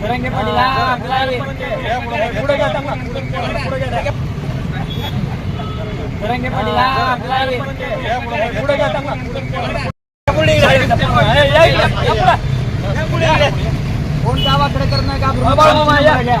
धरंगे पाटील हा, आपला आहे. पुढे घ्या त्यांना. पुढे घ्या. धरंगे पाटील हा, आपला आहे. पुढे घ्या त्यांना. पुढे घ्या. ए, या इकडे. या पुढे. कोण गावाकडे करणं का बाळा मामा, या.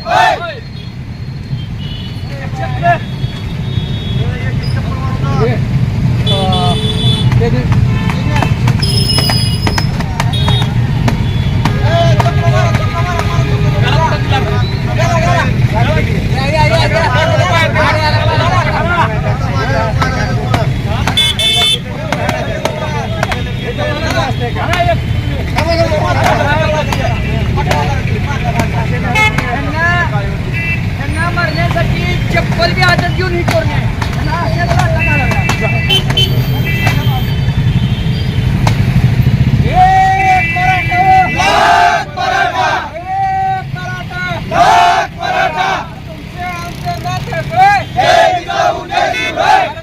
त्यांना मारण्यासाठी चप्पल बी हातात घेऊन ही करून आहे. त्यांना अशाच लाथा मारायला. एक मराठा! एक मराठा! तुमचे आमचे नातेवाईक! अरे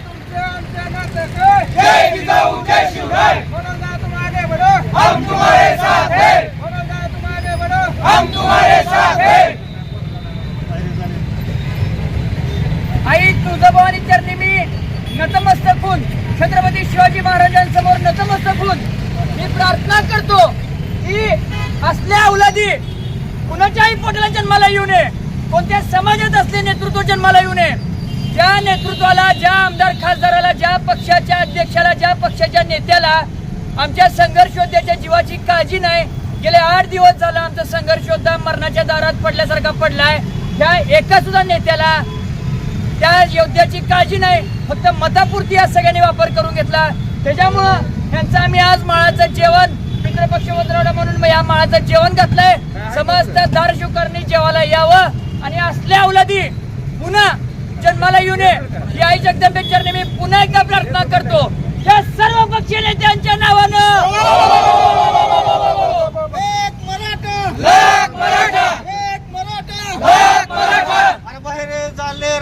तुमचे आमचे नातेवाईक! बोलो ना तुम आगे बढ़ो. बोलो ना तुम आगे बढ़ो. आई तुळजाभवानी चरणी मी. नतमस्तक होऊन छत्रपती शिवाजी महाराजांसमोर नतमस्तक होऊन मी प्रार्थना करतो की असल्या औलादी कुणाच्याही पोटाला जन्माला येऊ नये. कोणत्या समाजात असले नेतृत्व जन्माला येऊ नये. ज्या नेतृत्वाला ज्या आमदार खासदाराला ज्या पक्षाच्या अध्यक्षाला ज्या पक्षाच्या नेत्याला आमच्या संघर्षोद्याच्या जीवाची काळजी नाही गेले आठ दिवस झाला आमचा संघर्ष योद्धा मरणाच्या दारात पडल्यासारखा पडलाय. त्या एका सुद्धा नेत्याला त्या योद्ध्याची काळजी नाही. फक्त मतापुरती आज सगळ्यांनी वापर करून घेतला. त्याच्यामुळं त्यांचं आम्ही आज माळाचं जेवण पितृपक्ष वंदरावडा म्हणून या माळाचं जेवण घातलंय. समस्त दारशुकरणी जेवायला यावं आणि असल्या अवलादी पुन्हा जन्माला येऊ नये आई जगदंबे चरणी मी पुन्हा एकदा प्रार्थना करतो. त्या सर्व पक्षीय नेत्यांच्या नावानं एक मराठा एक मराठा अरे बाहेर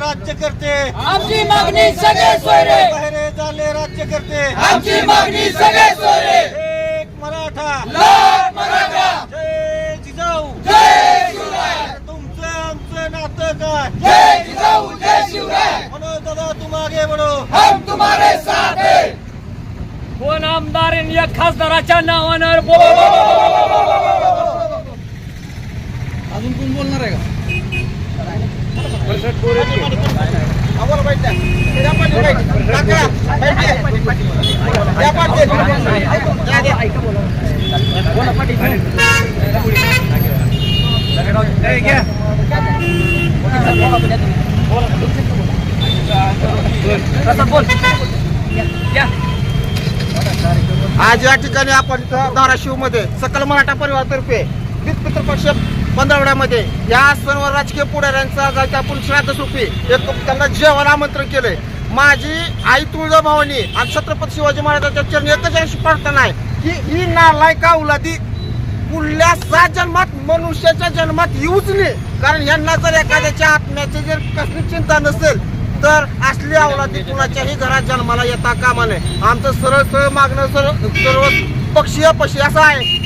झाले राज्यकर्ते आमची मागणी सगळे सोयरे. बाहेर झाले राज्यकर्ते आमची मागणी सगळे सोयरे. एक मराठा. लाख मराठा. जय जिजाऊ. जय शिवराय. तुमचं आमचं नातं काय? जय जिजाऊ. जय शिवराय. म्हणो दादा तुम आगे बढो हम तुम्हारे साथ है. कोण आमदार या खासदाराच्या नावानं अजून कोण बोलणार आहे का? बोल आज या ठिकाणी आपण धाराशिवमध्ये धाराशिवमध्ये सकल मराठा परिवारातर्फे पितृपक्ष पंधरवड्यामध्ये या सर्व राजकीय पुढाऱ्यांचा जायचा आपण श्राद्धस्वरूपी एक त्यांना जेवण आमंत्रण केलंय. माझी आई तुळजाभवानी आणि छत्रपती शिवाजी महाराजांच्या चरणी एकच अशी प्रार्थना आहे की ही नालायका उलादी पुढल्या सात जन्मात मनुष्याच्या जन्मात येऊच नाही. कारण यांना जर एखाद्याच्या आत्म्याची जर कसली चिंता नसेल तर असली अवलादी कुणाच्याही घरात जन्माला येता कामा नये. आमचं सरळ सरळ मागणं सर्व सर्व पक्षीय पक्षी असं आहे.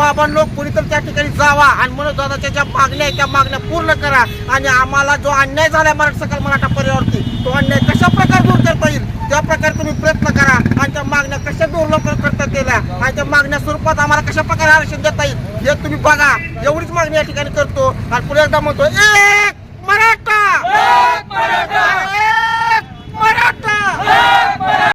की की बाबांनो कोणीतरी त्या ठिकाणी जावा आणि म्हणून दादाच्या ज्या मागण्या आहेत त्या मागण्या पूर्ण करा. आणि आम्हाला जो अन्याय झाला मराठा सकल मराठा परिवारवरती तो अन्याय कशा प्रकारे दूर करता येईल? त्या प्रकारे तुम्ही प्रयत्न करा आणि त्या मागण्या कशा दुर्लभ करता गेल्या आणि त्या मागण्या स्वरूपात आम्हाला कशा प्रकारे आरक्षण देता येईल? हे तुम्ही बघा. एवढीच मागणी या ठिकाणी करतो. आणि पुढे एकदा म्हणतो एक मराठा! मराठा!